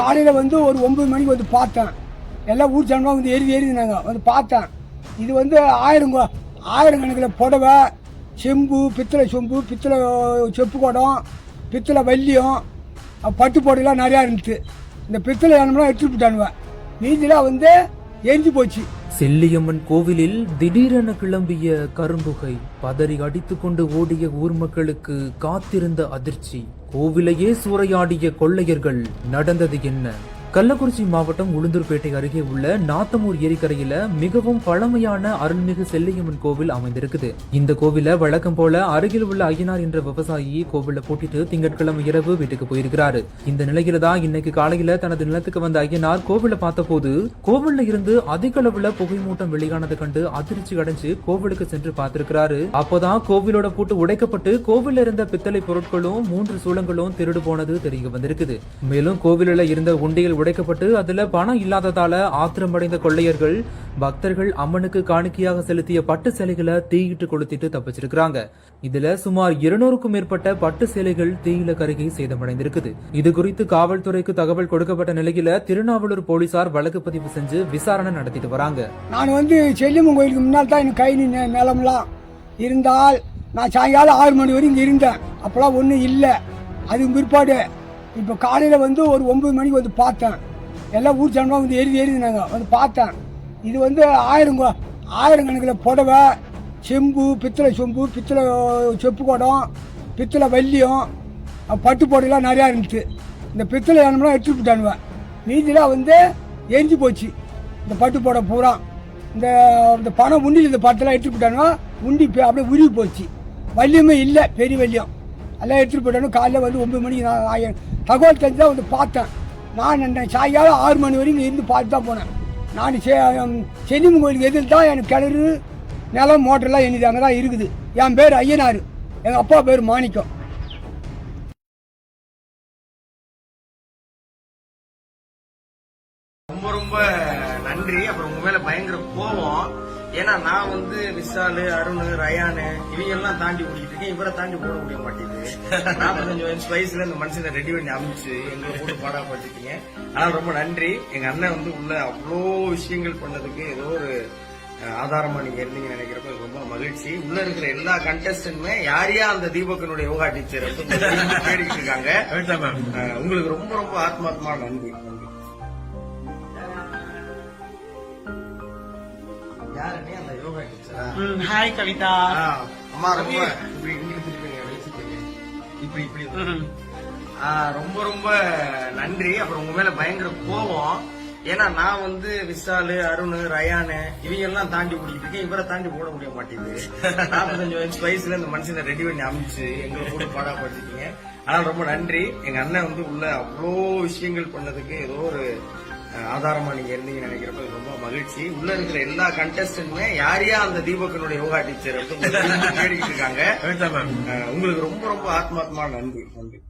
காலையில் வந்து ஒரு ஒம்பது மணிக்கு வந்து பார்த்தேன். எல்லாம் ஊர் ஜனமாக வந்து எரிது எரிதுனாங்க வந்து பார்த்தேன். இது வந்து ஆயிரம் ஆயிரம் கணக்கில் புடவை செம்பு பித்தளை செம்பு பித்தளை செப்பு குடம் பித்தளை வள்ளியம் பட்டு புடவைலாம் நிறையா இருந்துச்சு. இந்த பித்தளை யானம்லாம் எடுத்துட்டு போட்டானுவேன் மீதிலாம் வந்து எரிஞ்சு போச்சு. செல்லியம்மன் கோவிலில் திடீரென கிளம்பிய கரும்புகை பதறி அடித்துக்கொண்டு ஓடிய ஊர் மக்களுக்கு காத்திருந்த அதிர்ச்சி. கோவிலையே சூறையாடிய கொள்ளையர்கள் நடந்தது என்ன? கள்ளக்குறிச்சி மாவட்டம் உளுந்தூர்பேட்டை அருகே உள்ள நாத்தமூர் ஏரிக்கரையில மிகவும் பழமையான அருள்மிகு செல்லியம்மன் கோவில் அமைந்திருக்குது. இந்த கோவில வழக்கம் போல அருகில் உள்ள ஐயனார் என்ற விவசாயி கோவில பூட்டிட்டு திங்கட்கிழமை இரவு வீட்டுக்கு போயிருக்கிறாரு. இந்த நிலையில தான் இன்னைக்கு காலையில தனது நிலத்துக்கு வந்த ஐயனார் கோவில பார்த்தபோது கோவில்ல இருந்து அதிக அளவுல புகை மூட்டம் வெளியானதை கண்டு அதிர்ச்சி அடைஞ்சு கோவிலுக்கு சென்று பார்த்திருக்கிறாரு. அப்போதான் கோவிலோட பூட்டு உடைக்கப்பட்டு கோவில்ல இருந்த பித்தளை பொருட்களும் மூன்று சூளங்களும் திருடு போனது தெரிய வந்திருக்குது. மேலும் கோவிலில் இருந்த உண்டியல் உடைக்கப்பட்டு அதுல பணம் இல்லாததால ஆத்திரமடைந்த கொள்ளையர்கள் பக்தர்கள் அம்மனுக்கு காணிக்கையாக செலுத்திய பட்டு சேலைகளை தீயிட்டு கொளுத்திட்டு தப்பிச்சிருக்கிறாங்க. இதுல சுமார் இருநூறுக்கும் மேற்பட்ட பட்டு சேலைகள் தீயில கருகி சேதமடைந்திருக்குது. இது குறித்து காவல்துறைக்கு தகவல் கொடுக்கப்பட்ட நிலையில திருநாவலூர் போலீசார் வழக்கு பதிவு செஞ்சு விசாரணை நடத்திட்டு வராங்க. நான் வந்து செல்லியம்மன் கோயிலுக்கு முன்னால் தான் எனக்கு கை நிலம்லாம் இருந்தால் நான் சாயங்காலம் ஆறு மணி வரைக்கும் இங்கே இருந்தேன். அப்பெல்லாம் ஒன்றும் இல்லை. அது பிற்பாடு இப்போ காலையில் வந்து ஒரு ஒம்பது மணிக்கு வந்து பார்த்தேன். எல்லாம் ஊர் ஜனமாக வந்து எரிது எரிதுனாங்க வந்து பார்த்தேன். இது வந்து ஆயிரம் கோ- ஆயிரம் கணக்கில் புடவை செம்பு பித்தளை செம்பு பித்தளை செப்பு குடம் பித்தளை வள்ளியம் பட்டு புடவைலாம் நிறையா இருந்துச்சு. இந்த பித்தளை யானம்லாம் எடுத்துட்டு போட்டானுவேன் மீதிலாம் வந்து எரிஞ்சு போச்சு. இந்த பட்டு புடவை பூரா. இந்த இந்த பணம் உண்டி இந்த படத்தெல்லாம் எடுத்துட்டு போட்டானுங்க உண்டி பே- அப்படியே உருவி போச்சு. வள்ளியமே இல்லை பெரிய வள்ளியும். எல்லாம் எடுத்துகிட்டு போயிட்டோன்னு காலையில் வந்து ஒன்பது மணிக்கு நான் தகவல் தெரிஞ்சு தான் வந்து பார்த்தேன். நான் அந்த சாயங்காலம் ஆறு மணி வரைக்கும் இருந்து பார்த்து தான் போனேன். நான் சென்னிமன் கோயிலுக்கு எதிர்த்து தான் எனக்கு கிணறு நிலம் மோட்டர்லாம் என்னது அங்கே தான் இருக்குது. என் பேர் ஐயனார். எங்கள் அப்பா பேர் மாணிக்கம். ரொம்ப ரொம்ப நன்றி. அப்புறம் உங்க மேல பயங்கர கோபம். ஏன்னா நான் வந்து விஷாலு அருண் ரயானு இவங்க எல்லாம் தாண்டி ஓடிட்டு இருக்கேன். இவரை தாண்டி ஓட முடிய மாட்டேங்குது. நாற்பத்தஞ்சு வயசு வயசுல இந்த மனுஷனை ரெடி பண்ணி அமைச்சு எங்களை போட்டு பாடா படுத்திட்டீங்க ஆனால் ரொம்ப நன்றி. எங்க அண்ணன் வந்து உள்ள அவ்வளோ விஷயங்கள் பண்ணதுக்கு ஏதோ ஒரு ஆதாரமா நீங்க இருந்தீங்கன்னு நினைக்கிறப்ப ரொம்ப மகிழ்ச்சி. உள்ள இருக்கிற எல்லா கண்டஸ்டன்ட்மே யாரையா அந்த தீபக்கனுடைய யோகா டீச்சர் தேடிக்கிட்டு இருக்காங்க. உங்களுக்கு ரொம்ப ரொம்ப ஆத்மாத்மா நன்றி நன்றி. யாருன்னே அந்த யோகா டீச்சரா ம், ஹாய் கவிதா. அம்மா ரொம்ப இப்படி இப்படி இப்படி ரொம்ப ரொம்ப நன்றி. அப்புறம் உங்க மேல பயங்கர கோவம். ஏன்னா நான் வந்து விஷாலு அருண் ரயானு இவங்க எல்லாம் தாண்டி ஓடிட்டு இருக்கேன். இவரை தாண்டி ஓட முடிய மாட்டேங்குது. நாற்பத்தஞ்சு வயசு வயசுல இந்த மனுஷனை ரெடி பண்ணி அமைச்சு எங்களை கூட பாடா படுத்திட்டீங்க ஆனால் ரொம்ப நன்றி. எங்க அண்ணன் வந்து உள்ள அவ்வளோ விஷயங்கள் பண்ணதுக்கு ஏதோ ஒரு ஆதாரமா நீங்க இருந்தீங்கன்னு நினைக்கிறப்ப ரொம்ப மகிழ்ச்சி. உள்ள இருக்கிற எல்லா கண்டஸ்டன்ட்மே யாரையா அந்த தீபக்கனுடைய யோகா டீச்சர் தேடிக்கிட்டு இருக்காங்க. உங்களுக்கு ரொம்ப ரொம்ப ஆத்மாத்மா நன்றி. நன்றி.